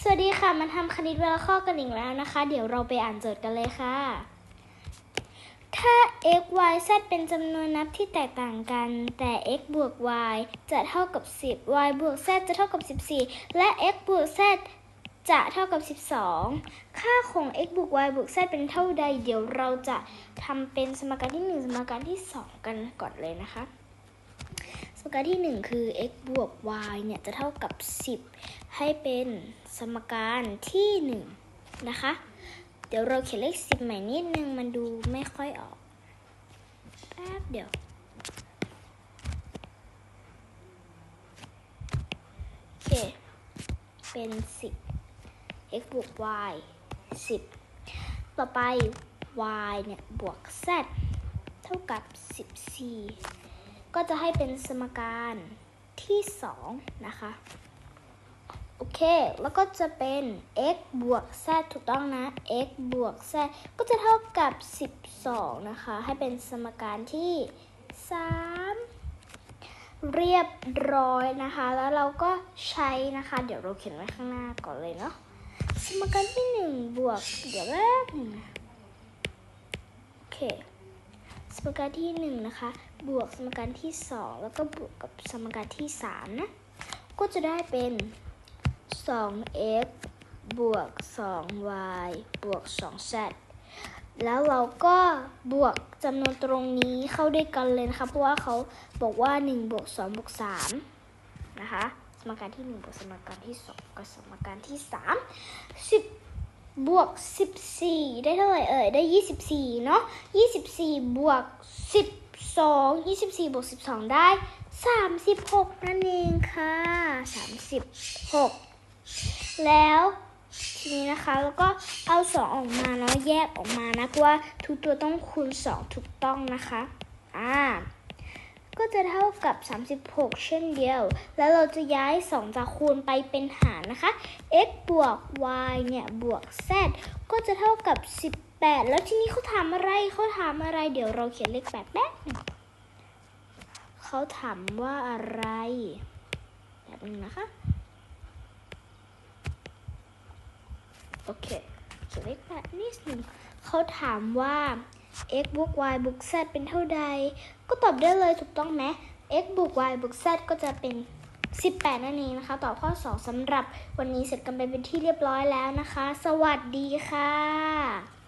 สวัสดีค่ะมาทำคณิตเวลาข้อกันอีกแล้วนะคะ เดี๋ยวเราไปอ่านโจทย์กันเลยค่ะ ถ้า x y z เป็นจำนวนนับที่แตกต่างกัน แต่ x บวก y จะเท่ากับ 10 y บวก z จะเท่ากับ 14 และ x บวก z จะเท่ากับ 12 ค่าของ x บวก y บวก z เป็นเท่าใด เดี๋ยวเราจะทำเป็นสมการที่ 1 สมการที่ 2 กันก่อนเลยนะคะ สมการที่ 1 คือ x บวก y เนี่ยจะเท่ากับ 10 ให้เป็นสมการที่ 1 นะคะ เดี๋ยวเราเขียนเลข 10 ใหม่นิดนึง มันดูไม่ค่อยออก แป๊บเดียว โอเค เป็น 10 x บวก y 10 ต่อไป y เนี่ย บวก z เท่ากับ 14 ก็จะให้เป็นสมการที่ 2 นะคะ โอเค แล้วก็จะเป็น x บวก z ถูกต้องนะ x บวก z ก็จะเท่ากับ 12 นะคะ ให้เป็นสมการที่ 3 เรียบร้อยนะคะ แล้วเราก็ใช้นะคะ เดี๋ยวเราเขียนไว้ข้างหน้าก่อนเลยเนาะ สมการที่ 1 บวก เดี๋ยวแป๊บนึงโอเค มการที่1นะคะ บวกสมการที่ 2 แล้วก็บวกกับสมการที่3นะ ก็จะได้เป็น 2x บวก 2y บวก 2z แล้วเราก็บวกจำนวนตรงนี้เข้าด้วยกันเลยนะคะ เพราะว่าเขาบอกว่า1บวก2บวก3นะคะ สมการที่ 1บวกสมการที่ 2กับสมการที่ 3 บวก 14 ได้เท่าไหร่เอ่ย ได้ 24 เนาะ 24 บวก 12 24 บวก 12 ได้ 36 นั่นเองค่ะ 36 แล้วทีนี้นะคะแล้วก็เอา 2 ออกมาเนาะแยกออกมานะเพราะว่าทุกตัวต้องคูณ 2 ถูกต้องนะคะ อ่า ก็จะเท่ากับ 36 เช่นเดียว แล้วเราจะย้าย 2 จากคูณไปเป็นหารนะคะ x บวก y เนี่ยบวก z ก็จะเท่ากับ 18 แล้วทีนี้เขาถามอะไรเขาถามอะไร เดี๋ยวเราเขียนเลข8แป๊บเขาถามว่าอะไร แบบนึงนะคะ โอเคเขียนเลข8นิดหนึ่งเขาถามว่า x บวก y บวก z เป็นเท่าใด ก็ตอบได้เลยถูกต้องไหม x บวก y บวก z ก็จะเป็น 18 นั่นเองนะคะ ตอบข้อ 2สำหรับวันนี้เสร็จกันไปเป็นที่เรียบร้อยแล้วนะคะ สวัสดีค่ะ